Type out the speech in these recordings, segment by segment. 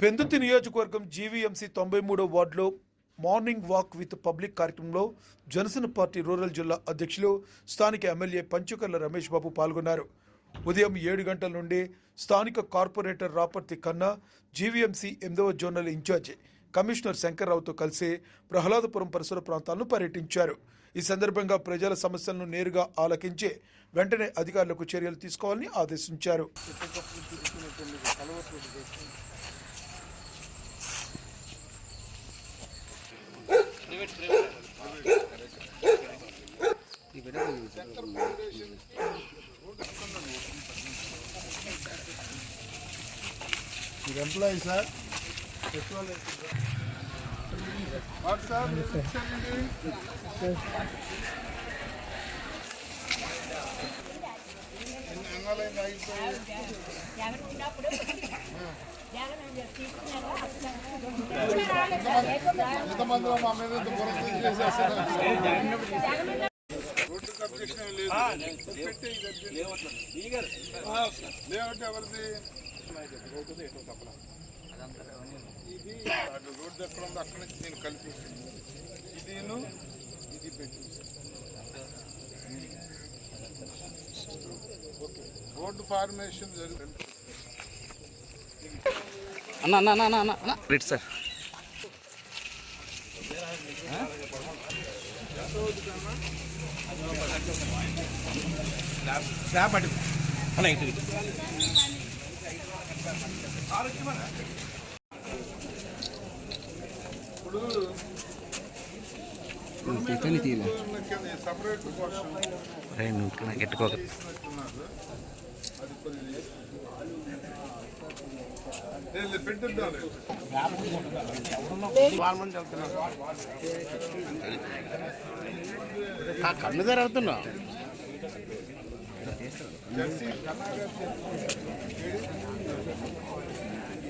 పెందుతి నియోజకవర్గం జీవీఎంసీ తొంభై మూడో వార్డులో మార్నింగ్ వాక్ విత్ పబ్లిక్ కార్యక్రమంలో జనసేన పార్టీ రూరల్ జిల్లా అధ్యక్షులు స్థానిక ఎమ్మెల్యే పంచుకర్ల రమేష్ బాబు పాల్గొన్నారు. ఉదయం ఏడు గంటల నుండి స్థానిక కార్పొరేటర్ రాపర్తి కన్నా జీవీఎంసీ ఎనిమిదవ జోనల్ ఇన్ఛార్జి కమిషనర్ శంకర్రావుతో కలిసి ప్రహ్లాదపురం పరిసర ప్రాంతాలను పర్యటించారు. ఈ సందర్భంగా ప్రజల సమస్యలను నేరుగా ఆలకించి వెంటనే అధికారులకు చర్యలు తీసుకోవాలని ఆదేశించారు. మీరు ఎంప్లాయీ సార్ వాట్ సార్ మీరు ఇచ్చారండి? ఎన్ని అంగాలైంది ఆగిపోయి మా మీద చేసేస్తారు రోడ్డు కబ్జెక్షన్ లేదు లేఅవుట్ ఎవరిది ఇది రోడ్డు ఎక్కడ ఉందో అక్కడ నుంచి నేను కలిపి ఇదిను ఇది పెట్టి ఓకే రోడ్డు ఫార్మేషన్ జరుగుతుంది. అన్న అన్న అన్న అన్న అన్న. Right sir. అన్న ఇటు ఇటు. టిఫిన్ తీయలే నువ్వు ఎట్టుకోక. కన్ను జరుగుతున్నా జెర్సీ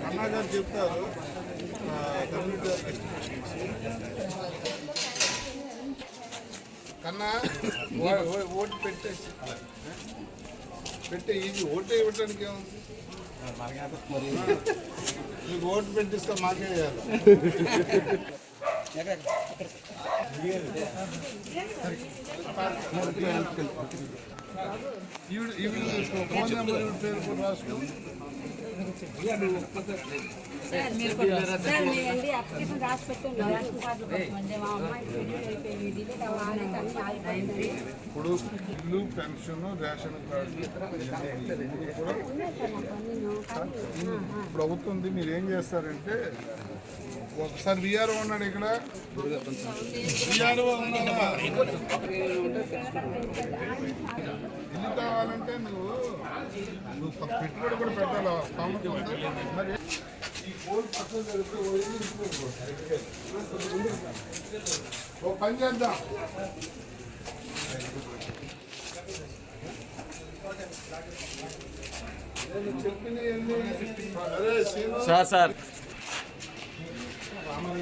అన్నా గారు చెప్తారు కన్నా ఓటు పెట్టేసి పెట్టే ఇది ఓటు ఇవ్వడానికి ఏముంది? ఓటు పెట్టిస్తే మాకే వేయాలి ఈవిడ ఈవిడ ఫోన్ నెంబర్ ఈవిడ పేరు కూడా రాసుకో ఇప్పుడు ఇల్లు పెన్షన్ రేషన్ కార్డు ప్రభుత్వం మీరు ఏం చేస్తారంటే ఒకసారి విఆర్ఓ ఉన్నాడు ఇక్కడ. విఆర్ఓ ఉన్నాడా ఇల్లు కావాలంటే నువ్వు నువ్వు పెట్టుబడి కూడా పెట్టాలి? ఆ మరి ఈ పక్కన జరిగితే ఓ పని చేద్దాం. సార్ సార్ ఈ వాటర్ ఎంత అవి పని గమ్మియా ఎలక్ట్రికల్ ఇటు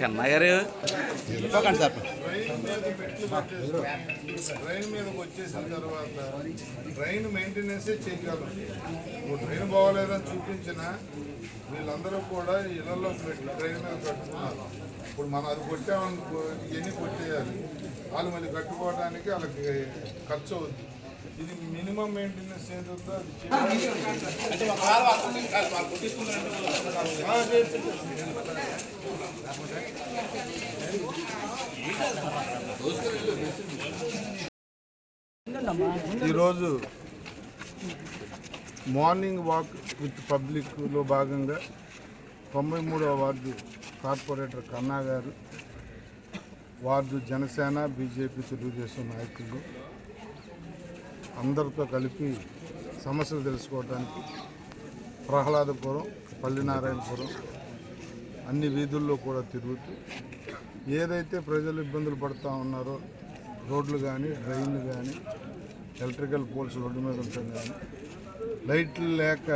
కన్నా గారు వెళ్ళిపోకండి సార్. ట్రైన్ మీదకి వచ్చేసిన తర్వాత ట్రైన్ మెయింటెనెన్సే చేయగలరు నువ్వు ట్రైన్ బాగోలేదని చూపించిన వీళ్ళందరూ కూడా ఇళ్ళలో పెట్టి ట్రైన్ మీద కట్టుకున్నారు. ఇప్పుడు మనం అది కొట్టామనుకో ఇవన్నీ కొట్టేయాలి. వాళ్ళు మళ్ళీ కట్టుకోవడానికి వాళ్ళకి ఖర్చు అవుద్ది. ఇది మినిమం మెయింటెనెన్స్ ఏదవుతుందో అది ఈరోజు మార్నింగ్ వాక్ విత్ పబ్లిక్లో భాగంగా తొంభై మూడవ వార్డు కార్పొరేటర్ కన్నా గారు వార్డు జనసేన బీజేపీ తెలుగుదేశం నాయకులు అందరితో కలిపి సమస్యలు తెలుసుకోవడానికి ప్రహ్లాదపురం పల్లినారాయణపురం అన్ని వీధుల్లో కూడా తిరుగుతూ ఏదైతే ప్రజలు ఇబ్బందులు పడుతూ ఉన్నారో రోడ్లు కానీ డ్రైన్లు కానీ ఎలక్ట్రికల్ పోల్స్ రోడ్డు మీద ఉంటాం కానీ లైట్లు లేక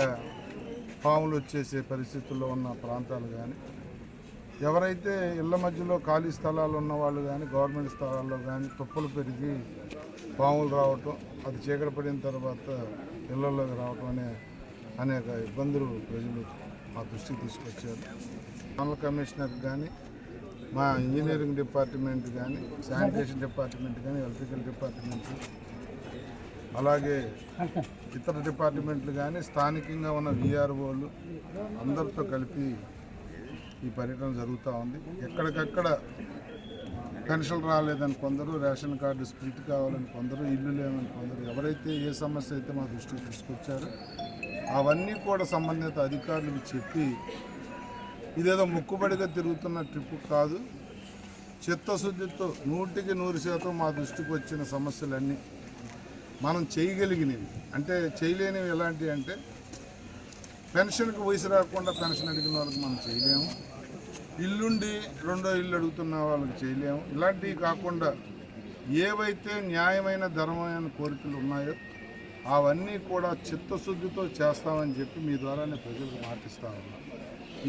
పాములు వచ్చేసే పరిస్థితుల్లో ఉన్న ప్రాంతాలు కానీ ఎవరైతే ఇళ్ళ మధ్యలో ఖాళీ స్థలాలు ఉన్న వాళ్ళు కానీ గవర్నమెంట్ స్థలాల్లో కానీ తుప్పలు పెరిగి పాములు రావటం అది చీకటి పడిన తర్వాత ఇళ్ళలోకి రావటం అనే అనేక ఇబ్బందులు ప్రజలు మా దృష్టికి తీసుకొచ్చారు. మండల కమిషనర్ కానీ మా ఇంజనీరింగ్ డిపార్ట్మెంట్ కానీ శానిటేషన్ డిపార్ట్మెంట్ కానీ ఎలక్ట్రికల్ డిపార్ట్మెంట్ అలాగే ఇతర డిపార్ట్మెంట్లు కానీ స్థానికంగా ఉన్న విఆర్ఓలు అందరితో కలిపి ఈ పర్యటన జరుగుతూ ఉంది. ఎక్కడికక్కడ పెన్షన్ రాలేదని కొందరు రేషన్ కార్డు స్ప్లిట్ కావాలని కొందరు ఇల్లు లేవని కొందరు ఎవరైతే ఏ సమస్య అయితే మా దృష్టికి తీసుకొచ్చారో అవన్నీ కూడా సంబంధిత అధికారులకు చెప్పి ఇదేదో ముక్కుబడిగా తిరుగుతున్న ట్రిప్ కాదు. చిత్తశుద్ధితో నూటికి నూరు శాతం మా దృష్టికి వచ్చిన సమస్యలన్నీ మనం చేయగలిగినవి. అంటే చేయలేనివి ఎలాంటివి అంటే పెన్షన్కి వయసు రాకుండా పెన్షన్ అడిగిన వాళ్ళకి మనం చేయలేము. ఇల్లుండి రెండో ఇల్లు అడుగుతున్న వాళ్ళకి చేయలేము. ఇలాంటివి కాకుండా ఏవైతే న్యాయమైన ధర్మమైన కోరికలు ఉన్నాయో అవన్నీ కూడా చిత్తశుద్ధితో చేస్తామని చెప్పి మీ ద్వారానే ప్రజలకు మాటిస్తా ఉన్నాం.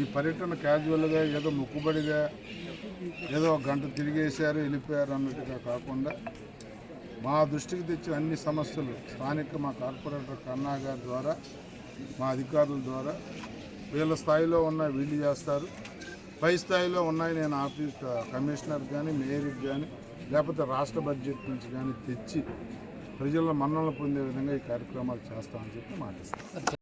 ఈ పర్యటన క్యాజువల్గా ఏదో మొక్కుబడిగా ఏదో ఒక గంట తిరిగేశారు వెళ్ళిపోయారు అన్నట్టుగా కాకుండా మా దృష్టికి తెచ్చిన అన్ని సమస్యలు స్థానిక మా కార్పొరేటర్ కన్నా గారి ద్వారా మా అధికారుల ద్వారా వీళ్ళ స్థాయిలో ఉన్న వీళ్ళు చేస్తారు. పై స్థాయిలో ఉన్నాయి. నేను ఆఫీస్ కమిషనర్ కానీ మేయర్కి కానీ లేకపోతే రాష్ట్ర బడ్జెట్ నుంచి కానీ తెచ్చి ప్రజల మన్నలు పొందే విధంగా ఈ కార్యక్రమాలు చేస్తామని చెప్పి మాటిస్తాను.